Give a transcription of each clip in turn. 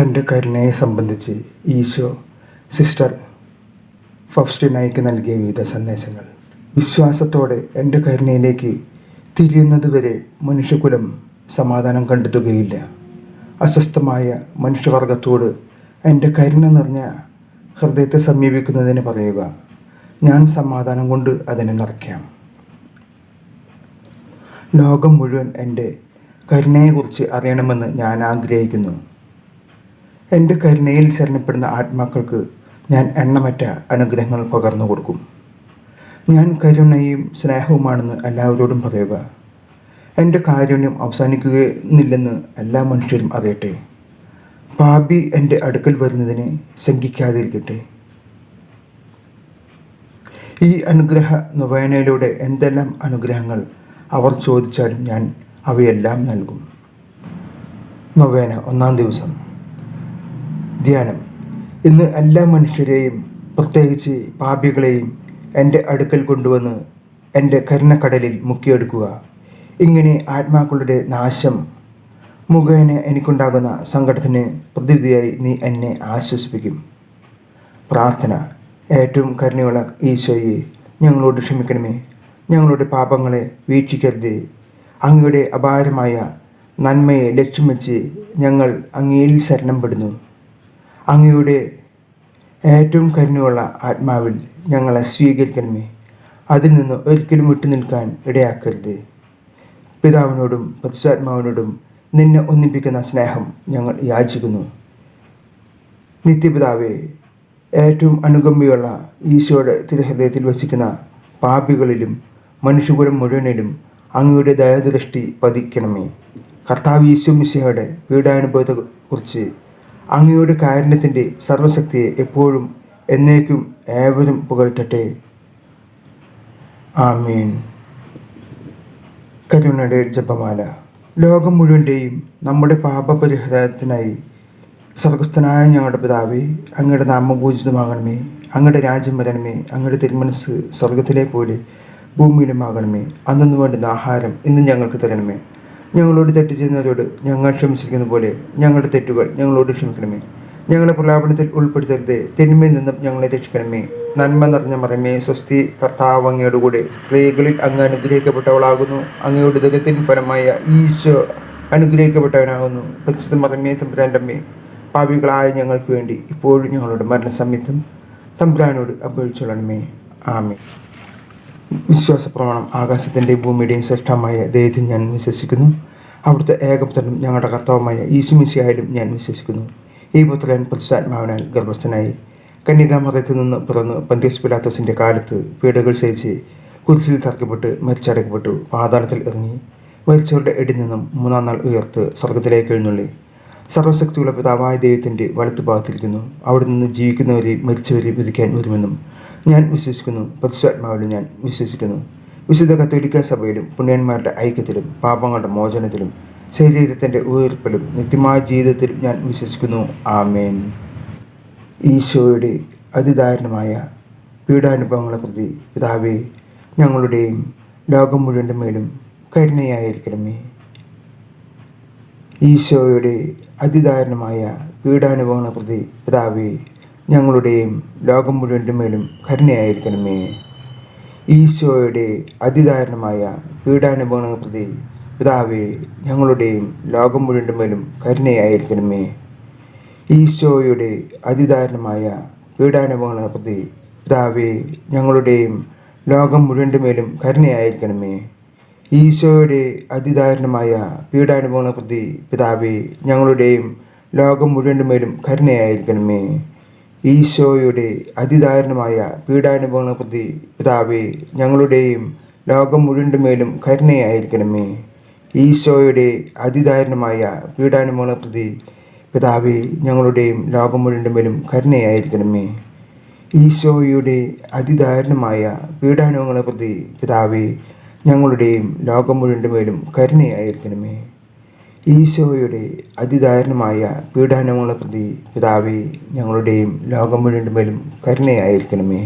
തന്റെ കരുണയെ സംബന്ധിച്ച് ഈശോ സിസ്റ്റർ ഫൗസ്റ്റിനായിക്ക് നൽകിയ വിവിധ സന്ദേശങ്ങൾ. വിശ്വാസത്തോടെ എന്റെ കരുണയിലേക്ക് തിരിയുന്നതുവരെ മനുഷ്യകുലം സമാധാനം കണ്ടെത്തുകയില്ല. അസ്വസ്ഥമായ മനുഷ്യവർഗത്തോട് എന്റെ കരുണ നിറഞ്ഞ ഹൃദയത്തെ സമീപിക്കുന്നതിന് പറയുക ഞാൻ സമാധാനം കൊണ്ട് അതിനെ നിറയ്ക്കാം. ലോകം മുഴുവൻ എന്റെ കരുണയെക്കുറിച്ച് അറിയണമെന്ന് ഞാൻ ആഗ്രഹിക്കുന്നു. എന്റെ കരുണയിൽ ശരണപ്പെടുന്ന ആത്മാക്കൾക്ക് ഞാൻ എണ്ണമറ്റ അനുഗ്രഹങ്ങൾ പകർന്നു കൊടുക്കും. ഞാൻ കരുണയും സ്നേഹവുമാണെന്ന് എല്ലാവരോടും പറയുക. എന്റെ കാരുണ്യം അവസാനിക്കുകയെന്നില്ലെന്ന് എല്ലാ മനുഷ്യരും അറിയട്ടെ. പാപി എന്റെ അടുക്കൽ വരുന്നതിനെ ശങ്കിക്കാതിരിക്കട്ടെ. ഈ അനുഗ്രഹ നൊവേനയിലൂടെ എന്തെല്ലാം അനുഗ്രഹങ്ങൾ അവർ ചോദിച്ചാലും ഞാൻ അവയെല്ലാം നൽകും. നൊവേന ഒന്നാം ദിവസം. ധ്യാനം. ഇന്ന് എല്ലാ മനുഷ്യരെയും പ്രത്യേകിച്ച് പാപികളെയും എന്റെ അടുക്കൽ കൊണ്ടുവന്ന് എന്റെ കരുണക്കടലിൽ മുക്കിയെടുക്കുക. ഇങ്ങനെ ആത്മാക്കളുടെ നാശം മുഖേന എനിക്കുണ്ടാകുന്ന സങ്കടത്തിന് പ്രതിവിധിയായി നീ എന്നെ ആശ്വസിപ്പിക്കും. പ്രാർത്ഥന. ഏറ്റവും കരുണയുള്ള ഈശോയെ ഞങ്ങളോട് ക്ഷമിക്കണമേ. ഞങ്ങളുടെ പാപങ്ങളെ വീക്ഷിക്കരുതേ. അങ്ങയുടെ അപാരമായ നന്മയെ ലക്ഷ്യം വെച്ച് ഞങ്ങൾ അങ്ങയിൽ ശരണം പെടുന്നു അങ്ങയുടെ ഏറ്റവും കരുണയുള്ള ആത്മാവിൽ ഞങ്ങളെ സ്വീകരിക്കണമേ. അതിൽ നിന്ന് ഒരിക്കലും വിട്ടു നിൽക്കാൻ ഇടയാക്കരുത്. പിതാവിനോടും പരിശുദ്ധാത്മാവിനോടും നിന്നെ ഒന്നിപ്പിക്കുന്ന സ്നേഹം ഞങ്ങൾ യാചിക്കുന്നു. നിത്യപിതാവെ ഏറ്റവും അനുകമ്പയുള്ള ഈശോയുടെ തിരുഹൃദയത്തിൽ വസിക്കുന്ന പാപികളിലും മനുഷ്യകുലം മുഴുവനിലും അങ്ങയുടെ ദയാദൃഷ്ടി പതിക്കണമേ. കർത്താവ് ഈശോ മിശയുടെ പീഡാനുഭവത്തെക്കുറിച്ച് അങ്ങയുടെ കാരുണ്യത്തിന്റെ സർവശക്തിയെ എപ്പോഴും എന്നേക്കും ഏവരും പുകഴ്ത്തട്ടെ. ആമീൻ. കരുണയുടെ ജപമാല. ലോകം മുഴുവന്റെയും നമ്മുടെ പാപപരിഹാരത്തിനായി സ്വർഗസ്ഥനായ ഞങ്ങളുടെ പിതാവേ അങ്ങയുടെ നാമം പൂജിതമാകണമേ. അങ്ങയുടെ രാജ്യം വരണമേ. അങ്ങയുടെ തിരുമനസ് സ്വർഗത്തിലെ പോലെ ഭൂമിയിലുമാകണമേ. അന്നു വേണ്ടുന്ന ആഹാരം ഇന്ന് ഞങ്ങൾക്ക് തരണമേ. ഞങ്ങളോട് തെറ്റ് ചെയ്യുന്നവരോട് ഞങ്ങൾ ക്ഷമിച്ചിരിക്കുന്ന പോലെ ഞങ്ങളുടെ തെറ്റുകൾ ഞങ്ങളോട് ക്ഷമിക്കണമേ. ഞങ്ങളെ പ്രലാപനത്തിൽ ഉൾപ്പെടുത്തരുത്. തിന്മയിൽ നിന്നും ഞങ്ങളെ രക്ഷിക്കണമേ. നന്മ നിറഞ്ഞ മറമേ സ്വസ്തി കർത്താവ് അങ്ങയുടെ കൂടെ സ്ത്രീകളിൽ അങ്ങ് അനുഗ്രഹിക്കപ്പെട്ടവളാകുന്നു. അങ്ങയുടെ ദുരിതത്തിൻ ഫലമായ ഈശോ അനുഗ്രഹിക്കപ്പെട്ടവനാകുന്നു. പരിശുദ്ധ മറമേ തമ്പുരാന്റമ്മേ പാപികളായ ഞങ്ങൾക്ക് വേണ്ടി ഇപ്പോഴും ഞങ്ങളുടെ മരണസമയത്തും തമ്പുരാനോട് അപേക്ഷിച്ചോളണമേ. ആമേ വിശ്വാസ പ്രമാണം ആകാശത്തിന്റെ ഭൂമിയുടെയും ശ്രേഷ്ഠമായ ദൈവത്തിൽ ഞാൻ വിശ്വസിക്കുന്നു. അവിടുത്തെ ഏകപുത്രനും ഞങ്ങളുടെ കർത്താവുമായ ഈശുമിശിയായാലും ഞാൻ വിശ്വസിക്കുന്നു. ഈ പുത്രൻ പ്രതിഷ്ഠാത്മാവിനാൽ ഗർഭസ്ഥനായി. കന്യകാമറത്തിൽ നിന്ന് പിറന്ന് പന്ത്യസ് പിലാത്തോസിന്റെ കാലത്ത് പീഡകൾ സഹിച്ച് കുരിശിൽ തറക്കപ്പെട്ട് മരിച്ചടക്കപ്പെട്ടു. പാതാളത്തിൽ ഇറങ്ങി മരിച്ചവരുടെ ഇടയിൽ നിന്നും മൂന്നാം നാൾ ഉയർത്ത് സ്വർഗത്തിലേക്ക് എഴുന്നള്ളി. സർവശക്തിയുള്ള പിതാവായ ദൈവത്തിന്റെ വലത്തുഭാഗത്തിരിക്കുന്നു അവിടെ നിന്ന് ജീവിക്കുന്നവരെയും മരിച്ചവരെയും വിധിക്കാൻ വരുമെന്നും ഞാൻ വിശ്വസിക്കുന്നു. പരിശുദ്ധാത്മാവിലും ഞാൻ വിശ്വസിക്കുന്നു. വിശുദ്ധ കത്തോലിക്ക സഭയിലും പുണ്യന്മാരുടെ ഐക്യത്തിലും പാപങ്ങളുടെ മോചനത്തിലും ശരീരത്തിന്റെ ഉയർപ്പിലും നിത്യമായ ജീവിതത്തിലും ഞാൻ വിശ്വസിക്കുന്നു. ആമേൻ. ഈശോയുടെ അതിദാരുണമായ പീഡാനുഭവങ്ങളെ പ്രതി പിതാവെ ഞങ്ങളുടെയും ലോകം മുഴുവന്റെ മേലും കരുണയായിരിക്കണമേ. ഈശോയുടെ അതിദാരുണമായ പീഡാനുഭവങ്ങളെ പ്രതി പിതാവെ ഞങ്ങളുടെയും ലോകം മുഴുവന്റെ മേലും കരുണയായിരിക്കണമേ. ഈശോയുടെ അതിദാരുണമായ പീഡാനുഭവങ്ങൾ പ്രതി പിതാവെ ഞങ്ങളുടെയും ലോകം മുഴുവന്റെ കരുണയായിരിക്കണമേ. ഈശോയുടെ അതിദാരുണമായ പീഡാനുഭവങ്ങൾ പ്രതി പിതാവെ ഞങ്ങളുടെയും ലോകം മുഴുവന്റെ കരുണയായിരിക്കണമേ. ഈശോയുടെ അതിദാരുണമായ പീഡാനുഭവങ്ങൾ പ്രതി പിതാവെ ഞങ്ങളുടെയും ലോകം മുഴുവന്റെ കരുണയായിരിക്കണമേ. ഈശോയുടെ അതിദാരുണമായ പീഡാനുഭവങ്ങളെ പ്രതി പിതാവേ ഞങ്ങളുടെയും ലോകം മുഴുവന്റെ മേലും കരുണയായിരിക്കണമേ. ഈശോയുടെ അതിദാരുണമായ പീഡാനുഭവങ്ങളെ പ്രതി പിതാവേ ഞങ്ങളുടെയും ലോകം മുഴുവന്റെ മേലും കരുണയായിരിക്കണമേ. ഈശോയുടെ അതിദാരുണമായ പീഡാനുഭവങ്ങളെ പ്രതി പിതാവേ ഞങ്ങളുടെയും ലോകം മുഴുവന്റെ മേലും കരുണയായിരിക്കണമേ. ഈശോയുടെ അതിദാരുണമായ പീഡാനങ്ങളുടെ പ്രതി പിതാവെ ഞങ്ങളുടെയും ലോകം മുഴുവന്റെ മേലും കരുണയായിരിക്കണമേ.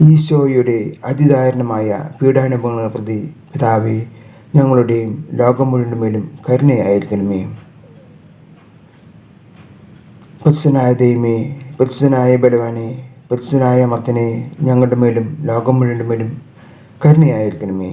ഈശോയുടെ അതിദാരുണമായ പീഡാനുഭവങ്ങളെ പ്രതി പിതാവെ ഞങ്ങളുടെയും ലോകം മുഴുവന്റെ മേലും കരുണയായിരിക്കണമേ. പുരുഷനായ ദൈവമേ പുരുഷനായ ബലവാനെ പുരുഷനായ മത്തനെ ഞങ്ങളുടെ മേലും ലോകം മുഴുവന്റെ മേലും കരുണയായിരിക്കണമേ.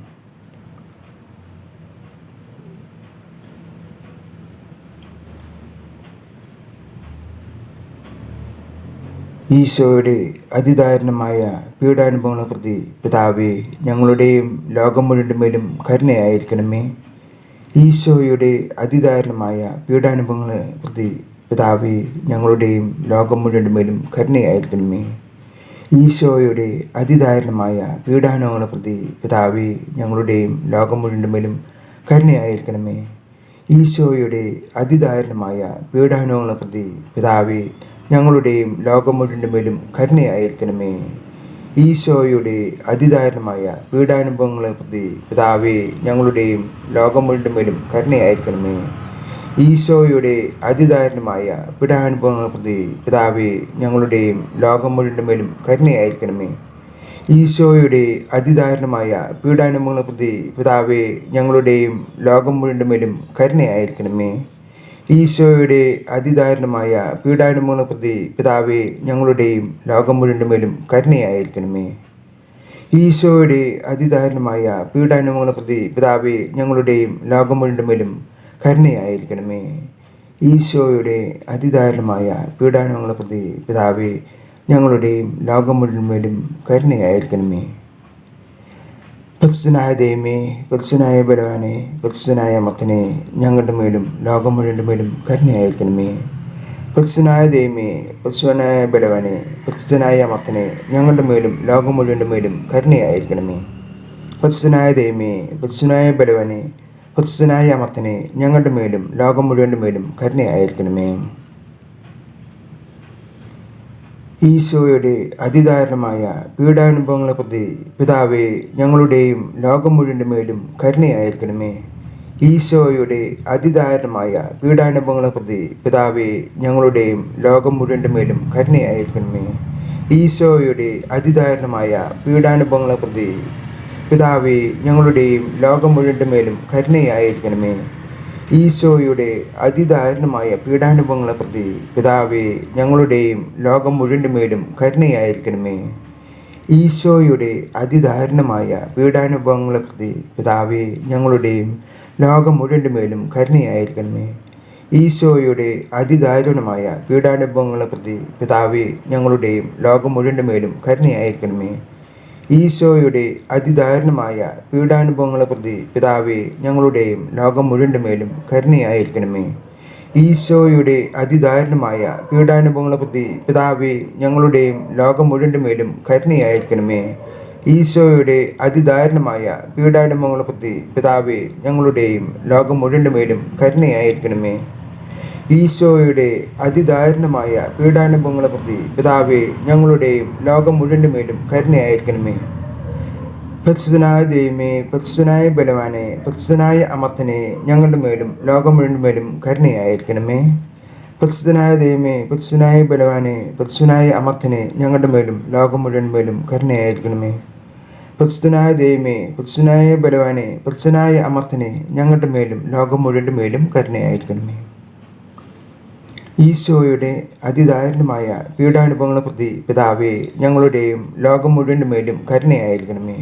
ഈശോയുടെ അതിദാരുണമായ പീഡാനുഭവങ്ങളെ പ്രതി പിതാവെ ഞങ്ങളുടെയും ലോകം മുഴുവന്റെ മേലും കരുണയായിരിക്കണമേ. ഈശോയുടെ അതിദാരുണമായ പീഡാനുഭവങ്ങളെ പ്രതി പിതാവെ ഞങ്ങളുടെയും ലോകം മുഴുവന്റെ മേലും കരുണയായിരിക്കണമേ. ഈശോയുടെ അതിദാരുണമായ പീഡാനുഭവങ്ങളെ പ്രതി പിതാവെ ഞങ്ങളുടെയും ലോകം മുഴുവന്റെ മേലും കരുണയായിരിക്കണമേ. ഈശോയുടെ അതിദാരുണമായ പീഡാനുഭവങ്ങളെ പ്രതി പിതാവേ ഞങ്ങളുടെയും ലോകം മുഴുവനുമേലും കരുണയായിരിക്കണമേ. ഈശോയുടെ അതിദാരുണമായ പീഡാനുഭവങ്ങളെ പ്രതി പിതാവേ ഞങ്ങളുടെയും ലോകം മുഴുവനുമേലും കരുണയായിരിക്കണമേ. ഈശോയുടെ അതിദാരുണമായ പീഡാനുഭവങ്ങളെ പ്രതി പിതാവേ ഞങ്ങളുടെയും ലോകം മുഴുവനുമേലും കരുണയായിരിക്കണമേ. ഈശോയുടെ അതിദാരുണമായ പീഡാനുഭവങ്ങളെ പ്രതി പിതാവേ ഞങ്ങളുടെയും ലോകം മുഴുവനുമേലും കരുണയായിരിക്കണമേ. ഈശോയുടെ അതിദാരുണമായ പീഡാനുമൂല പ്രതി പിതാവെ ഞങ്ങളുടെയും ലോകം മുഴുവന്റെ മേലും കരുണയായിരിക്കണമേ. ഈശോയുടെ അതിദാരുണമായ പീഡാനുമൂല പ്രതി പിതാവെ ഞങ്ങളുടെയും ലോകം മുഴുവന്റെ മേലും കരുണയായിരിക്കണമേ. ഈശോയുടെ അതിദാരുണമായ പീഡാനുമൂല പ്രതി പിതാവെ ഞങ്ങളുടെയും ലോകം മുഴുവൻ മേലും കരുണയായിരിക്കണമേ. പരിശുദ്ധനായ ദൈവമേ പരിശുദ്ധനായ ബലവാനെ പരിശുദ്ധനായ മത്തനെ ഞങ്ങളുടെ മേലും ലോകം മുഴുവന്റെ മേലും കരുണയായിരിക്കണമേ. പരിശുദ്ധനായ ദൈവമേ പരിശുദ്ധനായ ബലവാനെ പരിശുദ്ധനായ മത്തനെ ഞങ്ങളുടെ മേലും ലോകം മുഴുവന്റെ മേലും കരുണയായിരിക്കണമേ. പരിശുദ്ധനായ ദൈവമേ പരിശുദ്ധനായ ബലവാനെ പരിശുദ്ധനായ മത്തനെ ഞങ്ങളുടെ മേലും ലോകം മുഴുവന്റെ മേലും കരുണയായിരിക്കണമേ. ഈശോയുടെ അതിദാരുണമായ പീഡാനുഭവങ്ങളെ പ്രതി പിതാവേ ഞങ്ങളുടെയും ലോകം മുഴുവന്റെ മേലും കരുണയായിരിക്കണമേ. ഈശോയുടെ അതിദാരുണമായ പീഡാനുഭവങ്ങളെ പ്രതി പിതാവേ ഞങ്ങളുടെയും ലോകം മുഴുവന്റെ മേലും കരുണയായിരിക്കണമേ. ഈശോയുടെ അതിദാരുണമായ പീഡാനുഭവങ്ങളെ പ്രതി പിതാവേ ഞങ്ങളുടെയും ലോകം മുഴുവന്റെ മേലും കരുണയായിരിക്കണമേ. ഈശോയുടെ അതിദാരുണമായ പീഡാനുഭവങ്ങളെ പ്രതി പിതാവെ ഞങ്ങളുടെയും ലോകം മുഴുവന്റെ മേലും കരുണയായിരിക്കണമേ. ഈശോയുടെ അതിദാരുണമായ പീഡാനുഭവങ്ങളെ പ്രതി പിതാവെ ഞങ്ങളുടെയും ലോകം മുഴുവന്റെ മേലും കരുണയായിരിക്കണമേ. ഈശോയുടെ അതിദാരുണമായ പീഡാനുഭവങ്ങളെ പ്രതി പിതാവെ ഞങ്ങളുടെയും ലോകം മുഴുവന്റെ മേലും കരുണയായിരിക്കണമേ. ഈശോയുടെ അതിദാരുണമായ പീഡാനുഭവങ്ങളെ പ്രതി പിതാവേ ഞങ്ങളുടെയും ലോകം മുഴുവന്റെ മേലും കരുണയായിരിക്കണമേ. ഈശോയുടെ അതിദാരുണമായ പീഡാനുഭവങ്ങളെ പ്രതി പിതാവേ ഞങ്ങളുടെയും ലോകം മുഴുവന്റെ മേലും കരുണയായിരിക്കണമേ. ഈശോയുടെ അതിദാരുണമായ പീഡാനുഭവങ്ങളെ പ്രതി പിതാവേ ഞങ്ങളുടെയും ലോകം മുഴുവന്റെ മേലും കരുണയായിരിക്കണമേ. ഈശോയുടെ അതിദാരുണമായ പീഡാനുഭവങ്ങളെ പ്രതി പിതാവെ ഞങ്ങളുടെയും ലോകം മുഴുവന്റെ മേലും കരുണയായിരിക്കണമേ. പരിശുദ്ധനായ ദൈവമേ പരിശുദ്ധനായ ബലവാനെ പരിശുദ്ധനായ അമർത്തനെ ഞങ്ങളുടെ മേലും ലോകം മുഴുവന്റെ മേലും കരുണയായിരിക്കണമേ. പരിശുദ്ധനായ ദൈവമേ പരിശുദ്ധനായ ബലവാനെ പരിശുദ്ധനായ അമർത്തനെ ഞങ്ങളുടെ മേലും ലോകം മുഴുവൻ മേലും കരുണയായിരിക്കണമേ. പരിശുദ്ധനായ ദൈവമേ പരിശുദ്ധനായ ബലവാനെ പരിശുദ്ധനായ അമർത്തനെ ഞങ്ങളുടെ മേലും ലോകം മുഴുവനുമേലും മേലും കരുണയായിരിക്കണമേ. ഈശോയുടെ അതിദാരുണമായ പീഡാനുഭവങ്ങളെ പ്രതി പിതാവെ ഞങ്ങളുടെയും ലോകം മുഴുവന്റെ മേലും കരുണയായിരിക്കണമേ.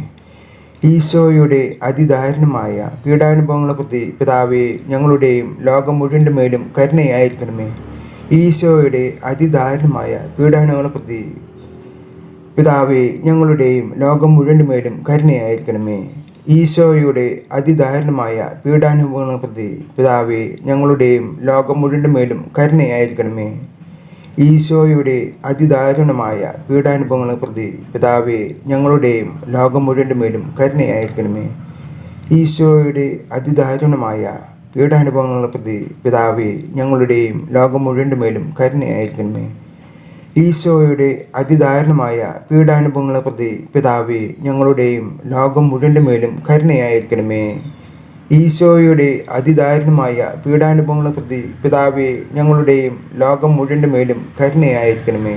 ഈശോയുടെ അതിദാരുണമായ പീഡാനുഭവങ്ങളെ പ്രതി പിതാവെ ഞങ്ങളുടെയും ലോകം മുഴുവന്റെ മേലും കരുണയായിരിക്കണമേ. ഈശോയുടെ അതിദാരുണമായ പീഡാനുഭവങ്ങളെ പ്രതി പിതാവെ ഞങ്ങളുടെയും ലോകം മുഴുവന്റെ മേലും കരുണയായിരിക്കണമേ. ഈശോയുടെ അതിദാരുണമായ പീഡാനുഭവങ്ങളെ പ്രതി പിതാവെ ഞങ്ങളുടെയും ലോകം മുഴുവന്റെ മേലും കരുണയായിരിക്കണമേ. ഈശോയുടെ അതിദാരുണമായ പീഡാനുഭവങ്ങളെ പ്രതി പിതാവെ ഞങ്ങളുടെയും ലോകം മുഴുവന്റെ മേലും കരുണയായിരിക്കണമേ. ഈശോയുടെ അതിദാരുണമായ പീഡാനുഭവങ്ങളെ പ്രതി പിതാവെ ഞങ്ങളുടെയും ലോകം മുഴുവന്റെ മേലും കരുണയായിരിക്കണമേ. ഈശോയുടെ അതിദാരുണമായ പീഡാനുഭവങ്ങളെ പ്രതി പിതാവേ ഞങ്ങളുടെയും ലോകം മുഴുവന്റെ മേലും കരുണയായിരിക്കണമേ. ഈശോയുടെ അതിദാരുണമായ പീഡാനുഭവങ്ങളെ പ്രതി പിതാവെ ഞങ്ങളുടെയും ലോകം മുഴുവന്റെ മേലും കരുണയായിരിക്കണമേ.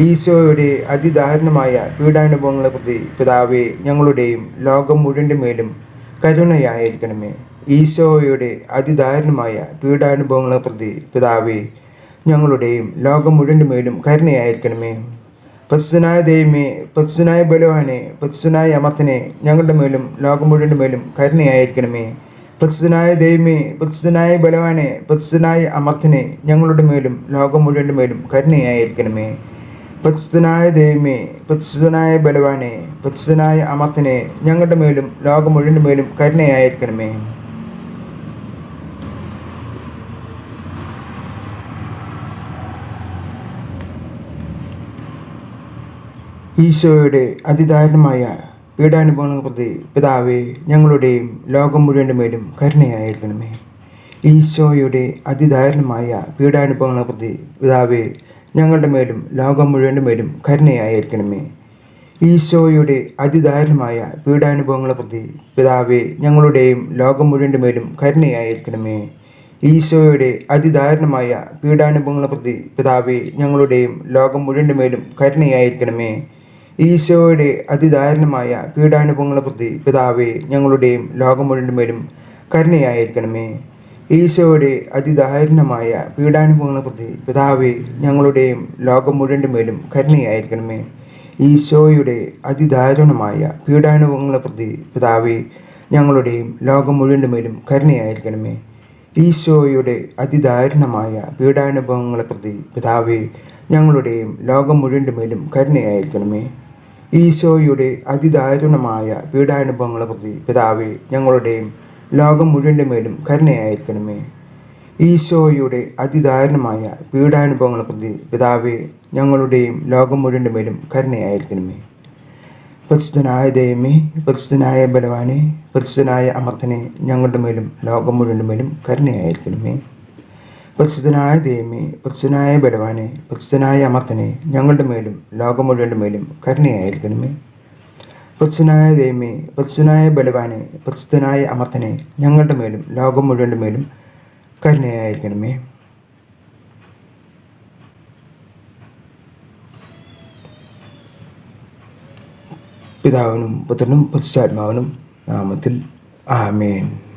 ഈശോയുടെ അതിദാരുണമായ പീഡാനുഭവങ്ങളെ പ്രതി പിതാവെ ഞങ്ങളുടെയും ലോകം മുഴുവന്റെ മേലും കരുണയായിരിക്കണമേ. ഈശോയുടെ അതിദാരുണമായ പീഡാനുഭവങ്ങളെ പ്രതി പിതാവെ ഞങ്ങളുടെയും ലോകം മുഴുവന്റെ കരുണയായിരിക്കണമേ. പരിശുദ്ധനായ ദൈവമേ പരിശുദ്ധനായ ബലവാനെ പരിശുദ്ധനായ അമർത്തനെ ഞങ്ങളുടെ മേലും ലോകം മുഴുവന്റെ കരുണയായിരിക്കണമേ. പരിശുദ്ധനായ ദൈവമേ പരിശുദ്ധനായ ബലവാനെ പരിശുദ്ധനായ അമർത്തനെ ഞങ്ങളുടെ മേലും ലോകം മുഴുവന്റെ കരുണയായിരിക്കണമേ. പരിശുദ്ധനായ ദൈവമേ പരിശുദ്ധനായ ബലവാനെ പരിശുദ്ധനായ അമർത്തനെ ഞങ്ങളുടെ മേലും ലോകം മുഴുവന്റെ കരുണയായിരിക്കണമേ. ഈശോയുടെ അതിദാരുണമായ പീഡാനുഭവങ്ങൾ പ്രതി പിതാവേ ഞങ്ങളുടെയും ലോകം മുഴുവന്റെ മേലും കരുണയായിരിക്കണമേ. ഈശോയുടെ അതിദാരുണമായ പീഡാനുഭവങ്ങൾ പ്രതി പിതാവേ ഞങ്ങളുടെ മേലും ലോകം മുഴുവന്റെ മേലും കരുണയായിരിക്കണമേ. ഈശോയുടെ അതിദാരുണമായ പീഡാനുഭവങ്ങളെ പ്രതി പിതാവേ ഞങ്ങളുടെയും ലോകം മുഴുവന്റെ മേലും കരുണയായിരിക്കണമേ. ഈശോയുടെ അതിദാരുണമായ പീഡാനുഭവങ്ങളെ പ്രതി പിതാവേ ഞങ്ങളുടെയും ലോകം മുഴുവന്റെ മേലും കരുണയായിരിക്കണമേ. ഈശോയുടെ അതിദാരുണമായ പീഡാനുഭവങ്ങളെ പ്രതി പിതാവേ ഞങ്ങളുടെയും ലോകം മുഴുവന്റെ കരുണയായിരിക്കണമേ. ഈശോയുടെ അതിദാരുണമായ പീഡാനുഭവങ്ങളെ പ്രതി പിതാവേ ഞങ്ങളുടെയും ലോകം മുഴുവന്റെ കരുണയായിരിക്കണമേ. ഈശോയുടെ അതിദാരുണമായ പീഡാനുഭവങ്ങളെ പ്രതി പിതാവേ ഞങ്ങളുടെയും ലോകം മുഴുവന്റെ കരുണയായിരിക്കണമേ. ഈശോയുടെ അതിദാരുണമായ പീഡാനുഭവങ്ങളെ പ്രതി പിതാവേ ഞങ്ങളുടെയും ലോകം മുഴുവന്റെ മേലും കരുണയായിരിക്കണമേ. ഈശോയുടെ അതിദാരുണമായ പീഡാനുഭവങ്ങളെ പ്രതി പിതാവെ ഞങ്ങളുടെയും ലോകം മുഴുവന്റെ മേലും കരുണയായിരിക്കണമേ. ഈശോയുടെ അതിദാരുണമായ പീഡാനുഭവങ്ങളെ പ്രതി പിതാവെ ഞങ്ങളുടെയും ലോകം മുഴുവന്റെ മേലും കരുണയായിരിക്കണമേ. പരിശുദ്ധനായ ദൈവമേ പരിശുദ്ധനായ ബലവാനെ പരിശുദ്ധനായ അമർത്തനെ ഞങ്ങളുടെ മേലും ലോകം മുഴുവന്റെ മേലും കരുണയായിരിക്കണമേ. പരിശുദ്ധനായ ദൈവമേ പരിശുദ്ധനായ ബലവാനെ പരിശുദ്ധനായ അമർത്തനെ ഞങ്ങളുടെ മേലും ലോകം മുഴുവന്റെ മേലും കരുണയായിരിക്കണമേ. പരിശുദ്ധനായ ദൈവമേ പരിശുദ്ധനായ ബലവാനെ പരിശുദ്ധനായ അമർത്തനെ ഞങ്ങളുടെ മേലും ലോകം മുഴുവന്റെ മേലും കരുണയായിരിക്കണമേ. പിതാവിനും പുത്രനും പരിശുദ്ധാത്മാവിനും നാമത്തിൽ ആമേൻ.